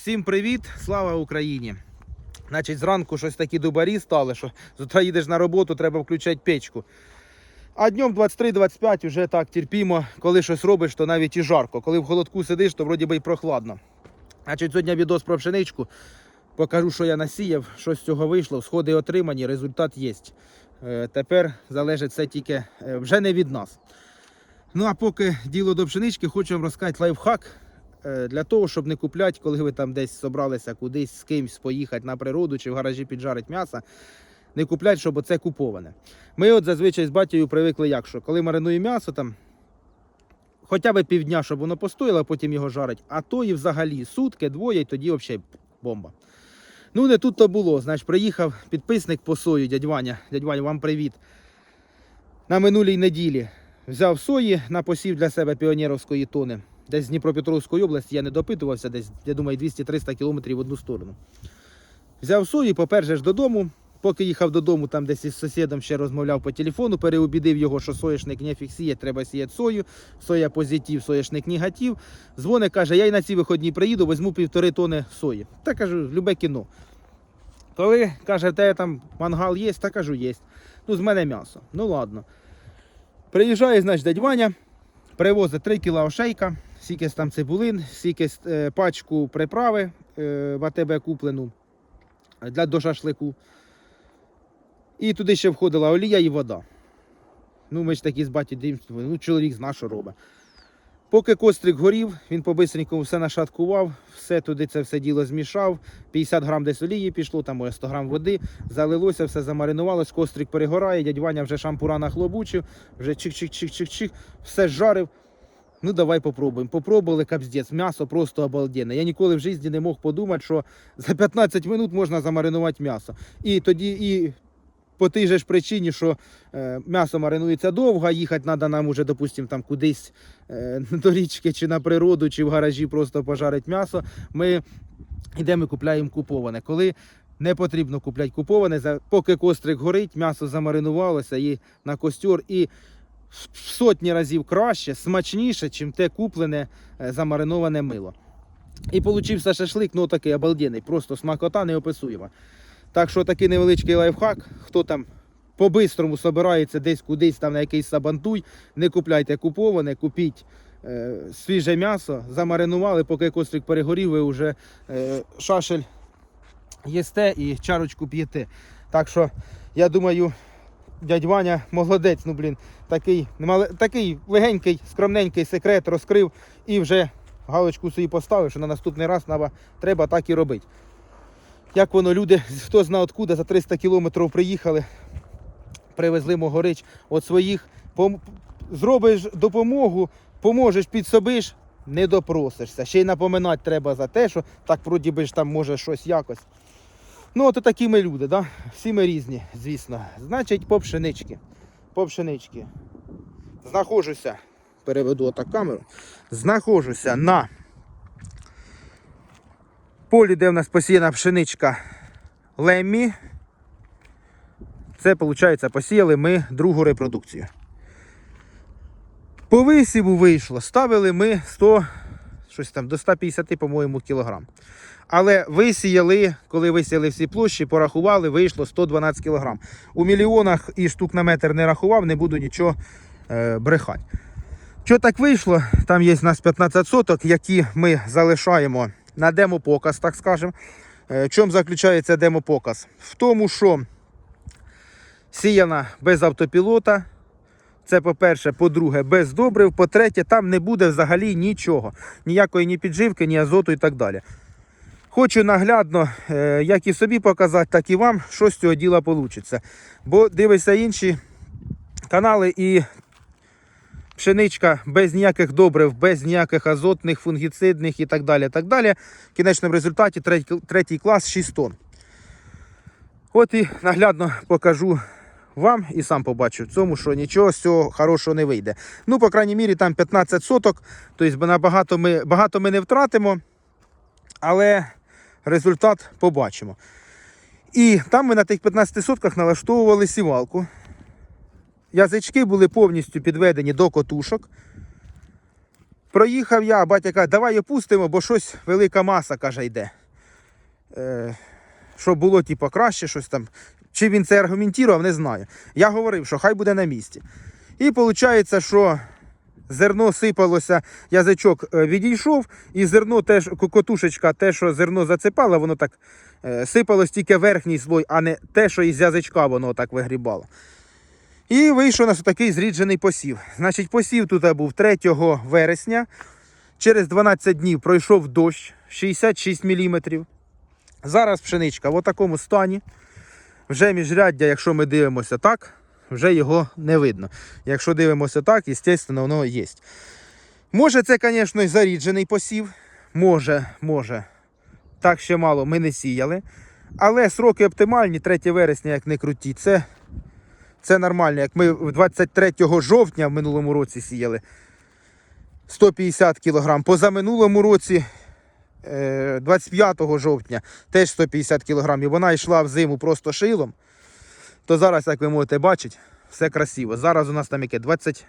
Всім привіт, слава Україні! Значить, зранку щось такі дубарі стали, що з їдеш на роботу, треба включати печку. А днем 23-25 вже так терпімо, коли щось робиш, то навіть і жарко. Коли в холодку сидиш, то вроді би і прохладно. Значить, сьогодні відос про пшеничку. Покажу, що я насіяв, що з цього вийшло, сходи отримані, результат є. Е, Тепер залежить це тільки е, вже не від нас. Ну а поки діло до пшенички, хочу вам розказати лайфхак для того, щоб не купляти, коли ви там десь собралися кудись з кимось поїхати на природу чи в гаражі піджарити м'ясо. Не купляти, щоб оце куповане. Ми от зазвичай з батькою привикли як що, коли маринує м'ясо, там хоча б півдня, щоб воно постояло, а потім його жарить, а то і взагалі сутки, двоє, і тоді взагалі бомба. Ну, не тут то було. Знаєш, приїхав підписник по сою, дядь Ваня. Дядь Ваня, вам привіт. На минулій неділі взяв сої на посів для себе піонерівської тони. Десь з Дніпропетровської області я не допитувався, десь, я думаю, 200-300 кілометрів в одну сторону. Взяв сої, поперше ж додому. Поки їхав додому, там десь із сусідом ще розмовляв по телефону, переубідив його, що соняшник не фіг сіє, треба сіяти сою. Соя позитив, соняшник негатив. Дзвони, каже, я й на ці виходні приїду, візьму півтори тони сої. Та кажу, любе кіно. Коли каже, те там мангал є, та кажу, є. Ну, з мене м'ясо. Ну ладно. Приїжджає, значить, дядь Ваня, привозить 3 кіла ошейка, сікесь там цибулин, сікесь е, пачку приправи е, в АТБ куплену для до шашлику. І туди ще входила олія і вода. Ну, ми ж такі з баті дивимося, ну чоловік зна, що робить. Поки кострик горів, він по-бистренькому все нашаткував, все туди це все діло змішав. 50 грам десь олії пішло, там може 100 грам води, залилося, все замаринувалось, кострик перегорає, дядь Ваня вже шампура нахлобучив, вже чик-чик-чик-чик-чик, все жарив. Ну, давай попробуємо. Попробували капздець, м'ясо просто обалденне. Я ніколи в житті не мог подумати, що за 15 минут можна замаринувати м'ясо. І тоді і по тій же ж причині, що е, м'ясо маринується довго, їхати треба нам уже, допустимо, там кудись е, до річки чи на природу, чи в гаражі просто пожарити м'ясо. Ми йдемо і купляємо куповане. Коли не потрібно купляти куповане, поки кострик горить, м'ясо замаринувалося і на костер, і в сотні разів краще, смачніше, чим те куплене е, замариноване мило. І получився шашлик, ну такий обалденний, просто смакота неописуєма. Так що такий невеличкий лайфхак, хто там по-бистрому собирається десь кудись там на якийсь сабантуй, не купляйте куповане, купіть е, свіже м'ясо, замаринували, поки кострик перегорів, ви вже е, шашель їсте і чарочку п'єте. Так що, я думаю, дядь Ваня молодець, ну блін, такий, такий легенький, скромненький секрет розкрив і вже галочку собі поставив, що на наступний раз треба, так і робити. Як воно люди, хто знає откуда, за 300 кілометрів приїхали, привезли могорич від своїх, пом- зробиш допомогу, поможеш, підсобиш, не допросишся. Ще й напоминати треба за те, що так вроді би ж там може щось якось. Ну, от такі ми люди, да? всі ми різні, звісно. Значить, по пшенички. По пшенички. Знаходжуся, переведу отак камеру. Знаходжуся на полі, де в нас посіяна пшеничка Леммі. Це, виходить, посіяли ми другу репродукцію. По висіву вийшло. Ставили ми 100, щось там, до 150, по-моєму, кілограм. Але висіяли, коли висіяли всі площі, порахували, вийшло 112 кілограм. У мільйонах і штук на метр не рахував, не буду нічого е, брехати. Що так вийшло? Там є у нас 15 соток, які ми залишаємо на демопоказ, так скажемо. Е, В чому заключається демопоказ? В тому, що сіяна без автопілота. Це по-перше, по-друге, без добрив, по-третє, там не буде взагалі нічого. Ніякої ні підживки, ні азоту і так далі. Хочу наглядно, е, як і собі показати, так і вам, що з цього діла вийде. Бо дивишся інші канали і пшеничка без ніяких добрив, без ніяких азотних, фунгіцидних і так далі. так далі. Кінечному результаті третій клас 6 тонн. От і наглядно покажу вам і сам побачу в цьому, що нічого з цього хорошого не вийде. Ну, по крайній мірі, там 15 соток, тобто набагато ми, багато ми не втратимо, але результат побачимо. І там ми на тих 15 сотках налаштовували сівалку. Язички були повністю підведені до котушок. Проїхав я, батя каже, давай опустимо, бо щось велика маса, каже, йде. Е, щоб було типу, краще щось там. Чи він це аргументував, не знаю. Я говорив, що хай буде на місці. І виходить, що зерно сипалося, язичок е, відійшов, і зерно теж, ко- котушечка, те, що зерно зацепало, воно так е, сипалось тільки верхній слой, а не те, що із язичка воно так вигрібало. І вийшов у нас такий зріджений посів. Значить, посів тут був 3 вересня. Через 12 днів пройшов дощ 66 мм. Зараз пшеничка в такому стані. Вже міжряддя, якщо ми дивимося так, вже його не видно. Якщо дивимося так, звісно, воно є. Може, це, звісно, заріджений посів. Може, може. Так ще мало ми не сіяли. Але сроки оптимальні, 3 вересня, як не круті, це, це нормально. Як ми 23 жовтня в минулому році сіяли 150 кг. Позаминулому році 25 жовтня теж 150 кг. І вона йшла в зиму просто шилом. То зараз, як ви можете бачити, все красиво. Зараз у нас там яке 20.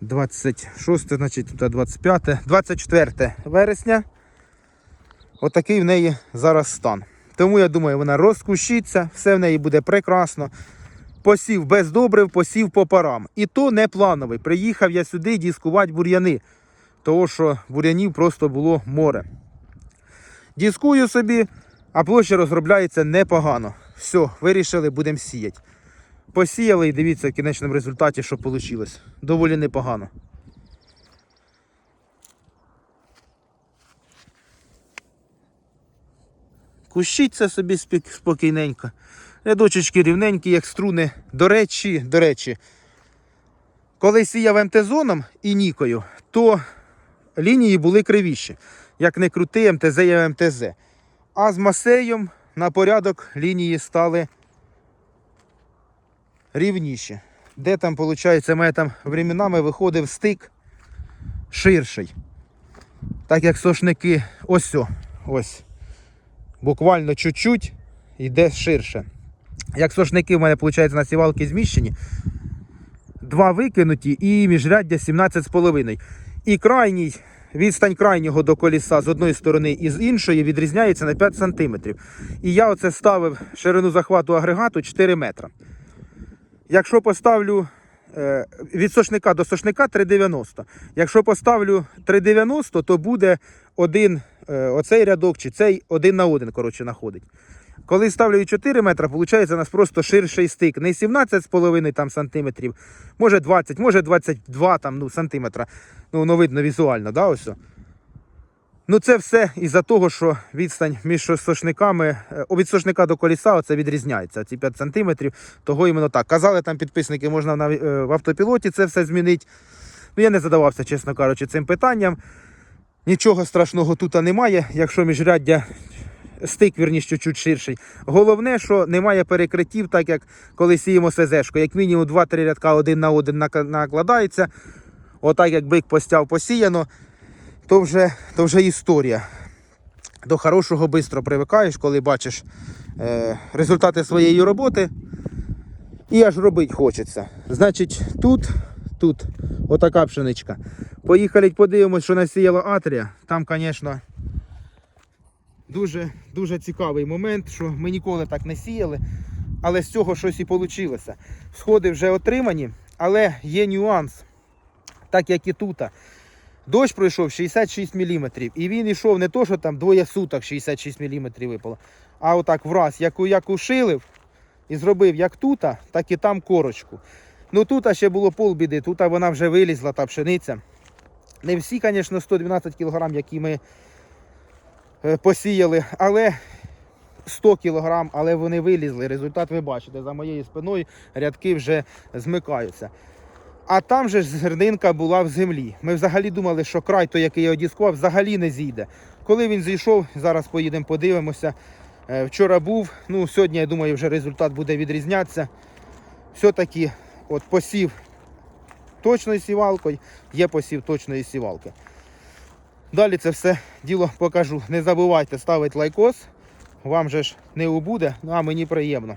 26, значить, тут 25, 24 вересня. Отакий в неї зараз стан. Тому я думаю, вона розкущиться, все в неї буде прекрасно. Посів без добрив, посів по парам. І то не плановий. Приїхав я сюди дискувати бур'яни, тому що бур'янів просто було море. Дискую собі, а площа розробляється непогано. Все, вирішили, будемо сіяти. Посіяли і дивіться в кінечному результаті, що вийшло. Доволі непогано. Кущиться собі спокійненько. Рядочечки рівненькі, як струни. До речі, до речі, коли сіяв МТ-зоном і Нікою, то лінії були кривіші. Як не крути, МТЗ є МТЗ. А з масеєм на порядок лінії стали рівніші. Де там, виходить, мене там временами виходив стик ширший. Так як сошники, ось ось. Буквально чуть-чуть йде ширше. Як сошники в мене, виходить, на сівалки зміщені, два викинуті і міжряддя 17,5. І крайній, відстань крайнього до коліса з одної сторони і з іншої відрізняється на 5 см. І я оце ставив ширину захвату агрегату 4 метри. Якщо поставлю е, від сошника до сошника 3,90. Якщо поставлю 3,90, то буде один е, оцей рядок чи цей один на один коротше, находить. Коли ставлю 4 метри, виходить у нас просто ширший стик. Не 17,5 там, сантиметрів, може 20, може 22 там, ну, сантиметра. Ну, воно видно візуально, да, ось. Ну, це все із-за того, що відстань між сошниками, е, від сошника до коліса оце відрізняється. Ці 5 сантиметрів, того іменно так. Казали там підписники, можна на, е, в автопілоті це все змінити. Ну, я не задавався, чесно кажучи, цим питанням. Нічого страшного тут немає, якщо міжряддя стик, вірніше, чуть-чуть ширший. Головне, що немає перекриттів, так як коли сіємо СЗшку. Як мінімум 2-3 рядка один на один накладається. Отак як бик постяв посіяно, то вже, то вже історія. До хорошого швидко привикаєш, коли бачиш е, результати своєї роботи. І аж робити хочеться. Значить, тут, тут отака пшеничка. Поїхали подивимось, що насіяла Атрія. Там, звісно, дуже, дуже цікавий момент, що ми ніколи так не сіяли, але з цього щось і вийшло. Сходи вже отримані, але є нюанс, так як і тут. Дощ пройшов 66 мм. І він йшов не то, що там двоє суток 66 мм випало, а отак враз, як, як ушилив і зробив як тут, так і там корочку. Ну тут ще було полбіди, тут вона вже вилізла, та пшениця. Не всі, звісно, 112 кг, які ми е, посіяли, але 100 кг, але вони вилізли. Результат ви бачите, за моєю спиною рядки вже змикаються. А там же ж зернинка була в землі. Ми взагалі думали, що край, той, який я одіскував, взагалі не зійде. Коли він зійшов, зараз поїдемо, подивимося. Е, Вчора був, ну сьогодні, я думаю, вже результат буде відрізнятися. Все-таки от посів точною сівалкою, є посів точної сівалки. Далі це все діло покажу. Не забувайте ставити лайкос. Вам же ж не убуде, ну а мені приємно.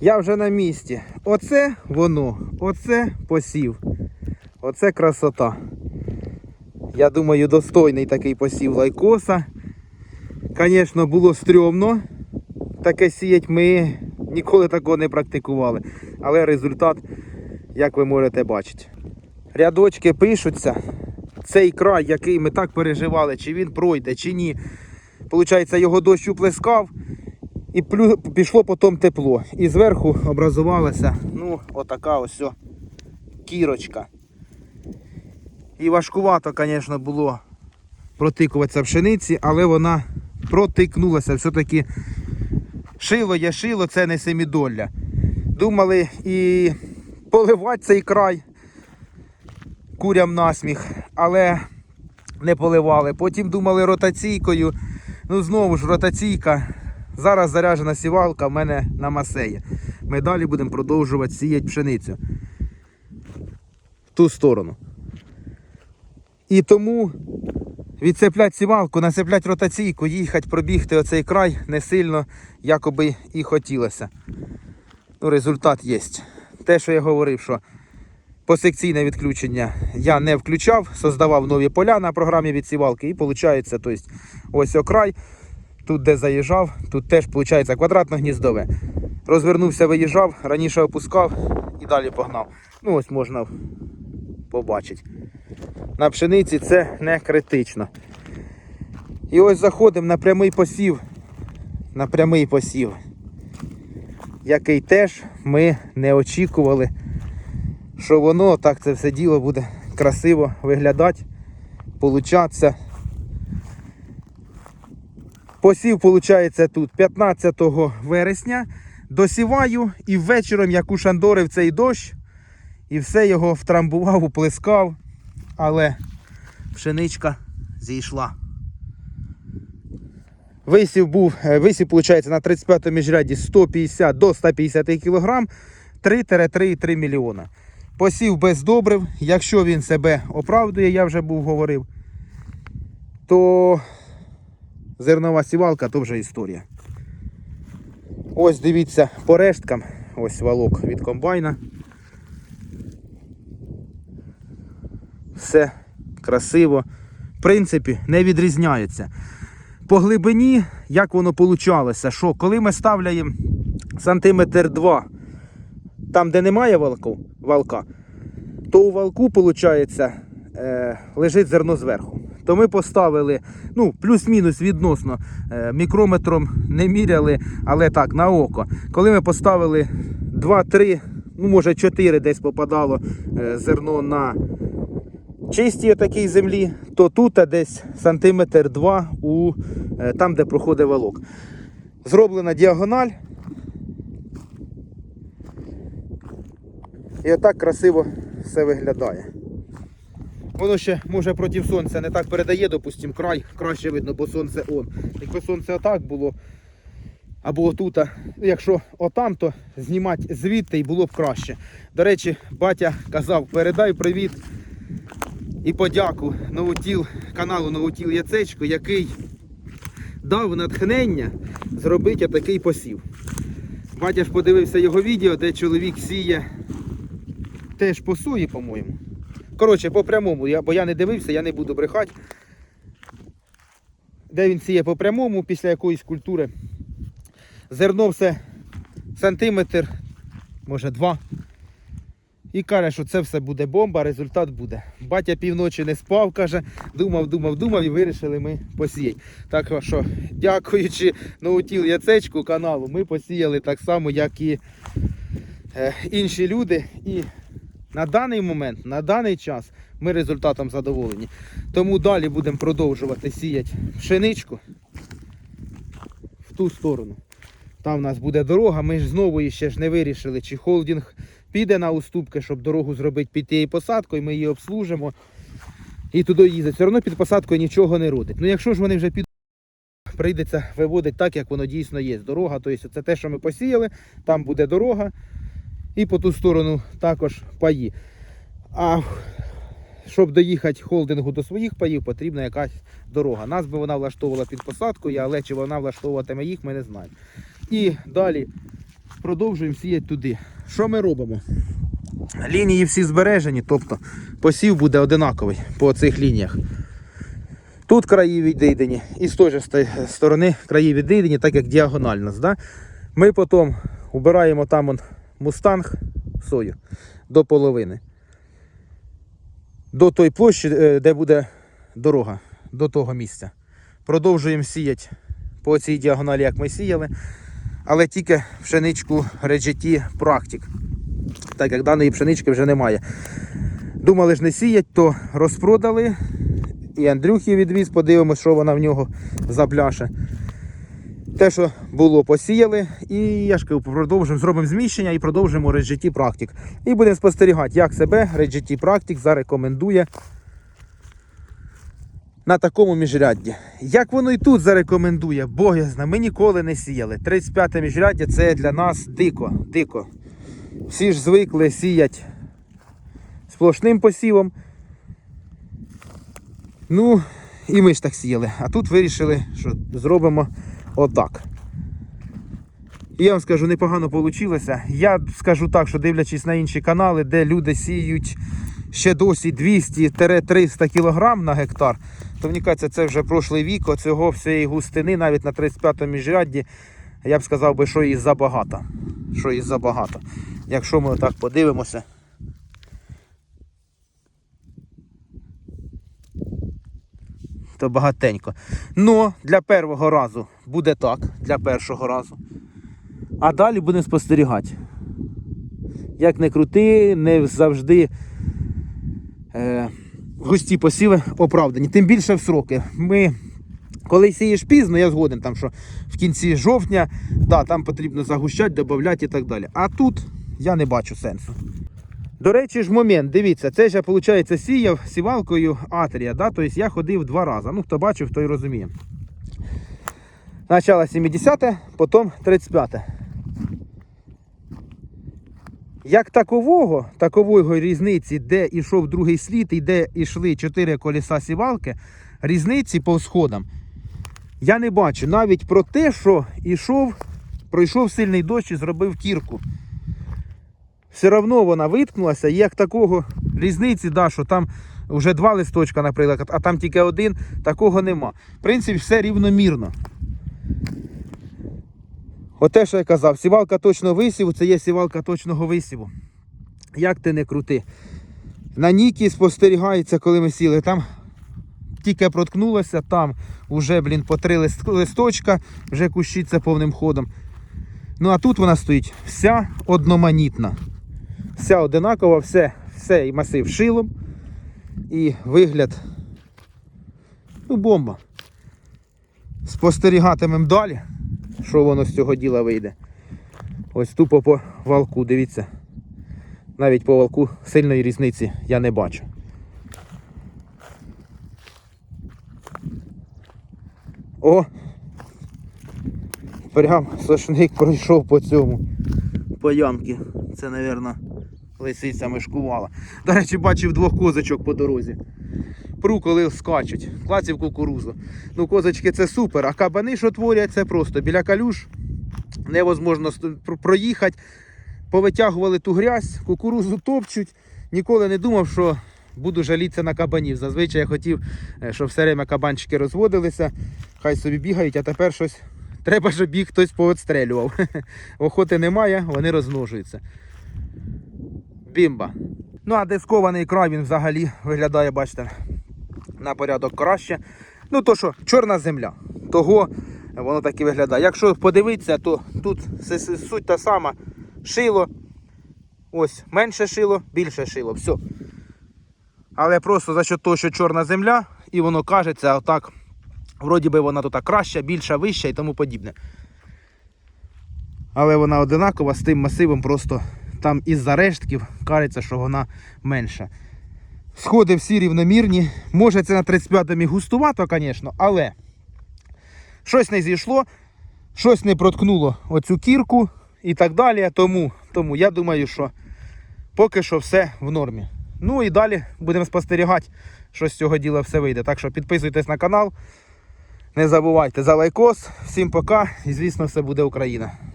Я вже на місці. Оце воно, оце посів. Оце красота. Я думаю, достойний такий посів лайкоса. Звісно, було стрьомно. Таке сіять ми ніколи такого не практикували. Але результат, як ви можете бачити. Рядочки пишуться. Цей край, який ми так переживали, чи він пройде, чи ні. Получається, його дощ уплескав і плю- пішло потім тепло. І зверху образувалася, ну, отака ось кірочка. І важкувато, звісно, було протикуватися пшениці, але вона протикнулася. Все-таки шило є шило, це не семідолля. Думали і поливати цей край курям насміх, але не поливали. Потім думали ротаційкою. Ну знову ж ротаційка. Зараз заряджена сівалка в мене на масеї. Ми далі будемо продовжувати сіяти пшеницю. В ту сторону. І тому відцеплять сівалку, насиплять ротаційку, їхати, пробігти оцей край не сильно, якоби і хотілося. Ну, результат є. Те, що я говорив, що посекційне відключення я не включав, создавав нові поля на програмі відсівалки і виходить, тобто, ось окрай, тут де заїжджав, тут теж виходить квадратно гніздове. Розвернувся, виїжджав, раніше опускав і далі погнав. Ну ось можна побачити. На пшениці це не критично. І ось заходимо на прямий посів. На прямий посів, який теж ми не очікували, що воно так це все діло буде красиво виглядати, получатися. Посів, виходить, тут 15 вересня. Досіваю і ввечером, як ушандорив цей дощ, і все його втрамбував, уплескав, але пшеничка зійшла. Висів був, е, висів, виходить, на 35-му міжряді 150 до 150 кг, 3-3,3 мільйона. Посів без добрив, якщо він себе оправдує, я вже був говорив, то зернова сівалка то вже історія. Ось дивіться по решткам, ось валок від комбайна. Все красиво. В принципі, не відрізняється. По глибині, як воно получалося, що коли ми ставляємо сантиметр 2, там, де немає валку, валка, то у валку, виходить, е, лежить зерно зверху. То ми поставили, ну, плюс-мінус відносно, е, мікрометром не міряли, але так, на око. Коли ми поставили 2-3, ну може 4 десь попадало е, зерно на чистій такій землі, то тут десь сантиметр 2 у, е, там, де проходить валок. Зроблена діагональ. І отак красиво все виглядає. Воно ще може проти сонця не так передає, допустим, край, краще видно, бо сонце он. Якби сонце отак було, або отут, якщо отам, то знімати звідти і було б краще. До речі, батя казав, передай привіт і подяку Новотіл, каналу Новотіл Яцечко, який дав натхнення зробити такий посів. Батя ж подивився його відео, де чоловік сіє теж по сої, по-моєму. Коротше, по прямому, я, бо я не дивився, я не буду брехати. Де він сіє по прямому після якоїсь культури. Зерно все сантиметр, може два. І каже, що це все буде бомба, результат буде. Батя півночі не спав, каже, думав, думав, думав і вирішили ми посіяти. Так що, дякуючи Наутіл Яцечку каналу, ми посіяли так само, як і е, інші люди. І на даний момент, на даний час ми результатом задоволені. Тому далі будемо продовжувати сіяти пшеничку в ту сторону. Там у нас буде дорога. Ми ж знову ще ж не вирішили, чи холдинг піде на уступки, щоб дорогу зробити під тією посадкою, ми її обслужимо і туди їздить. Все одно під посадкою нічого не родить. Ну якщо ж вони вже під прийдеться виводити так, як воно дійсно є. Дорога, тобто це те, що ми посіяли, там буде дорога. І по ту сторону також паї. А щоб доїхати холдингу до своїх паїв, потрібна якась дорога. Нас би вона влаштовувала під посадкою, але чи вона влаштовуватиме їх, ми не знаємо. І далі продовжуємо сіяти туди. Що ми робимо? Лінії всі збережені, тобто посів буде одинаковий по цих лініях. Тут краї відійдені, і з тої сто- сторони краї відійдені, так як діагонально. Да? Ми потім убираємо там мустанг сою до половини. До той площі, е, де буде дорога, до того місця. Продовжуємо сіяти по цій діагоналі, як ми сіяли, але тільки пшеничку Реджеті Практик. Так як даної пшенички вже немає. Думали ж не сіять, то розпродали. І Андрюхі відвіз, подивимось, що вона в нього за пляше. Те, що було, посіяли, і я ж кажу, продовжимо, зробимо зміщення і продовжимо RedGT Practic. І будемо спостерігати, як себе RedGT Practic зарекомендує на такому міжрядді. Як воно і тут зарекомендує, Бог ми ніколи не сіяли. 35-те міжряддя це для нас дико, дико. Всі ж звикли сіять сплошним посівом. Ну, і ми ж так сіяли. А тут вирішили, що зробимо отак. І я вам скажу, непогано вийшло. Я скажу так, що дивлячись на інші канали, де люди сіють ще досі 200-300 кг на гектар, то мені кажеться, це вже прошлий вік, оцього всієї густини, навіть на 35-му міжрядді, я б сказав би, що і забагато. Що і забагато. Якщо ми отак подивимося. То багатенько. Ну, для першого разу буде так, для першого разу. А далі будемо спостерігати. Як не крути, не завжди е, густі посіви оправдані. Тим більше в сроки. Ми, коли сієш пізно, я згоден, там, що в кінці жовтня, да, там потрібно загущати, додати і так далі. А тут я не бачу сенсу. До речі ж момент, дивіться, це ж я, виходить, сіяв сівалкою Атрія, да? тобто я ходив два рази. Ну, хто бачив, той розуміє. Начало 70-те, потім 35-те. Як такового, такової різниці, де йшов другий слід і де йшли чотири колеса сівалки, різниці по сходам, я не бачу. Навіть про те, що йшов, пройшов сильний дощ і зробив кірку все одно вона виткнулася, як такого різниці, да, що там вже два листочка, наприклад, а там тільки один, такого нема. В принципі, все рівномірно. Оте, що я казав, сівалка точно висіву, це є сівалка точного висіву. Як ти не крути. На Нікі спостерігається, коли ми сіли, там тільки проткнулося, там вже, блін, по три листочка, вже кущиться повним ходом. Ну а тут вона стоїть вся одноманітна. Вся одинакова, все, все і масив шилом. І вигляд. Ну, бомба. Спостерігатимемо далі, що воно з цього діла вийде. Ось тупо по валку, дивіться. Навіть по валку сильної різниці я не бачу. О! Прям сошник пройшов по цьому. По ямки. Це, мабуть, лисиця мешкувала. До речі, бачив двох козочок по дорозі. Пру, коли скачуть, клаців кукурузу. Ну, козочки це супер, а кабани, що творять, це просто біля калюш невозможно проїхати. Повитягували ту грязь, кукурузу топчуть. Ніколи не думав, що буду жалітися на кабанів. Зазвичай я хотів, е, щоб все время кабанчики розводилися, хай собі бігають, а тепер щось треба, щоб їх хтось поотстрелював. Охоти немає, вони розмножуються. Бімба. Ну а дискований край він взагалі виглядає, бачите, на порядок краще. Ну то що, чорна земля. Того воно так і виглядає. Якщо подивитися, то тут суть та сама. Шило. Ось менше шило, більше шило. Все. Але просто за що того, що чорна земля, і воно кажеться отак. Вроді би вона тут краща, більша, вища і тому подібне. Але вона одинакова з тим масивом, просто там із-за рештків кажеться, що вона менша. Сходи всі рівномірні. Може це на 35-му густувато, звісно, але щось не зійшло, щось не проткнуло оцю кірку і так далі. Тому, тому я думаю, що поки що все в нормі. Ну і далі будемо спостерігати, що з цього діла все вийде. Так що підписуйтесь на канал. Не забувайте за лайкос. Всім пока і звісно, все буде Україна.